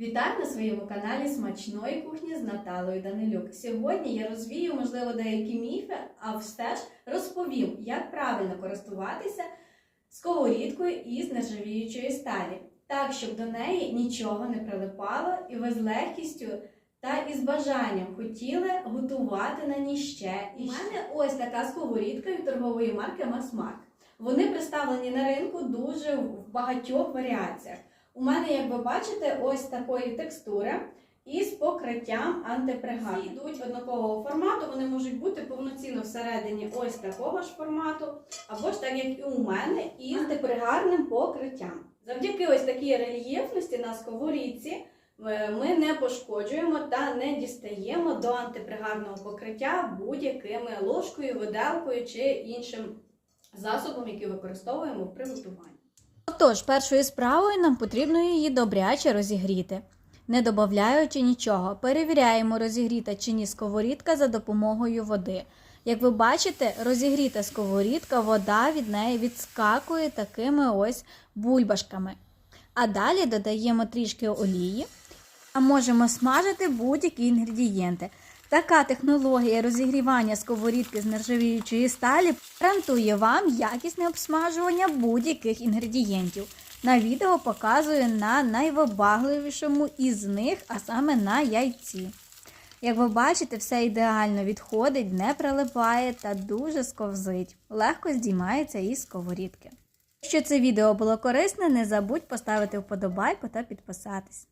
Вітаю на своєму каналі Смачної кухні з Наталою Данилюк. Сьогодні я розвію, можливо, деякі міфи, а все ж розповім, як правильно користуватися сковорідкою із нержавіючої сталі, так, щоб до неї нічого не прилипало, і ви з легкістю та із бажанням хотіли готувати на ній ще. І У мене ось така сковорідка від торгової марки Масмарк. Вони представлені на ринку дуже в багатьох варіаціях. У мене, як ви бачите, ось такої текстури із покриттям антипригар. Всі йдуть однакового формату, вони можуть бути повноцінно всередині ось такого ж формату, або ж так, як і у мене, із антипригарним покриттям. Завдяки ось такій рельєфності на сковорідці е, ми не пошкоджуємо та не дістаємо до антипригарного покриття будь-якими ложкою, виделкою чи іншим засобом, який використовуємо при готуванні. Отож, першою справою нам потрібно її добряче розігріти. Не додаючи нічого, перевіряємо, розігріта чи ні сковорідка за допомогою води. Як ви бачите, розігріта сковорідка, вода від неї відскакує такими ось бульбашками. А далі додаємо трішки олії, а можемо смажити будь-які інгредієнти. Така технологія розігрівання сковорідки з нержавіючої сталі гарантує вам якісне обсмажування будь-яких інгредієнтів. На відео показую на найвибагливішому із них, а саме на яйці. Як ви бачите, все ідеально відходить, не прилипає та дуже сковзить. Легко здіймається із сковорідки. Якщо це відео було корисне, не забудь поставити вподобайку та підписатись.